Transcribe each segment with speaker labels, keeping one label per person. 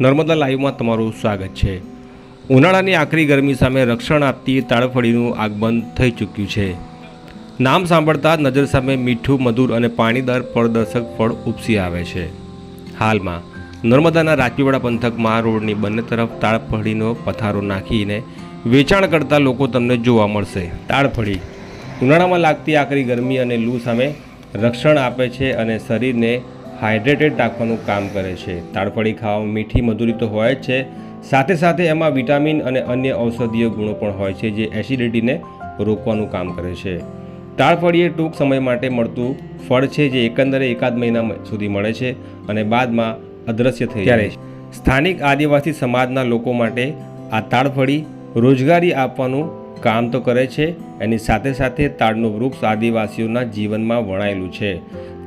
Speaker 1: નર્મદા લાઈવમાં તમારું સ્વાગત છે. ઉનાળાની આખરી ગરમી સામે રક્ષણ આપતી તાળફળીનું આગમન થઈ ચૂક્યું છે. નામ સાંભળતા નજર સામે મીઠું, મધુર અને પાણીદાર ફળદર્શક ફળ ઉપસી આવે છે. હાલમાં, નર્મદાના રાજપીવાડા પંથકમાં રોડની બંને તરફ તાળફળીનો પથારો નાખીને વેચાણ કરતા લોકો તમને જોવા મળશે. તાળફળી ઉનાળામાં લાગતી આકરી ગરમી અને લૂ સામે રક્ષણ આપે છે અને શરીરને હાઇડ્રેટેડ રાખવાનું કામ કરે છે. તાડફળી ખાવામાં મીઠી મધુરી તો હોય જ છે. સાથે સાથે એમાં વિટામિન અને અન્ય ઔષધીય ગુણો પણ હોય છે જે એસિડિટીને રોકવાનું કામ કરે છે. તાળફળી એ ટૂંક સમય માટે મળતું ફળ છે જે એકંદરે એકાદ મહિના સુધી મળે છે અને બાદમાં અદૃશ્ય થઈ જાય છે. સ્થાનિક આદિવાસી સમાજના લોકો માટે આ તાળફળી રોજગારી આપવાનું કામ તો કરે છે, એની સાથે સાથે તાડનું વૃક્ષ આદિવાસીઓના જીવનમાં વણાયેલું છે.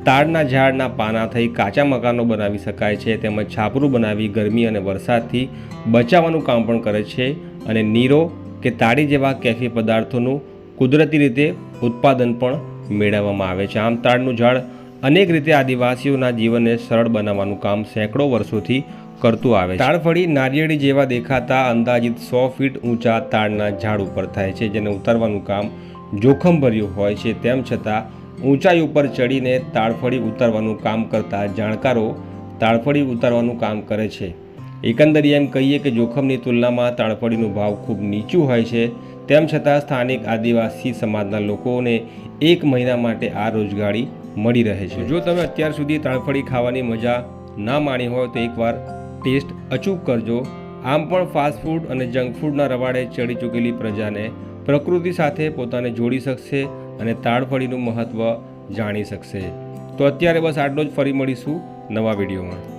Speaker 1: તાડના ઝાડના પાના થઈ કાચા મકાનો બનાવી શકાય છે, તેમજ છાપરું બનાવી ગરમી અને વરસાદથી બચાવવાનું કામ પણ કરે છે અને નીરો કે તાડી જેવા કેફી પદાર્થોનું કુદરતી રીતે ઉત્પાદન પણ મેળવવામાં આવે છે. આમ તાડનું ઝાડ અનેક રીતે આદિવાસીઓના જીવનને સરળ બનાવવાનું કામ સેંકડો વર્ષોથી કરતું આવે છે. તાડફળી નારિયેળી જેવા દેખાતા અંદાજિત સો ફીટ ઊંચા તાડના ઝાડ ઉપર થાય છે જેને ઉતારવાનું કામ જોખમભર્યું હોય છે. તેમ છતાં ઊંચાઈ ઉપર ચડીને તાળફળી ઉતારવાનું કામ કરતા જાણકારો તાળફળી ઉતારવાનું કામ કરે છે. એકંદરે એમ કહીએ કે જોખમની તુલનામાં તાળફળીનો ભાવ ખૂબ નીચું હોય છે. તેમ છતાં સ્થાનિક આદિવાસી સમાજના લોકોને એક મહિના માટે આ રોજગારી મળી રહે છે. જો તમે અત્યાર સુધી તાળફળી ખાવાની મજા ના માણી હોય તો એકવાર ટેસ્ટ અચૂક કરજો. આમ પણ ફાસ્ટ ફૂડ અને જંક ફૂડના રવાડે ચડી ચૂકેલી પ્રજાને પ્રકૃતિ સાથે પોતાને જોડી શકશે અને તાળફળીનું મહત્ત્વ જાણી શકશે. તો અત્યારે બસ આટલો જ. ફરી મળીશું નવા વિડીયોમાં.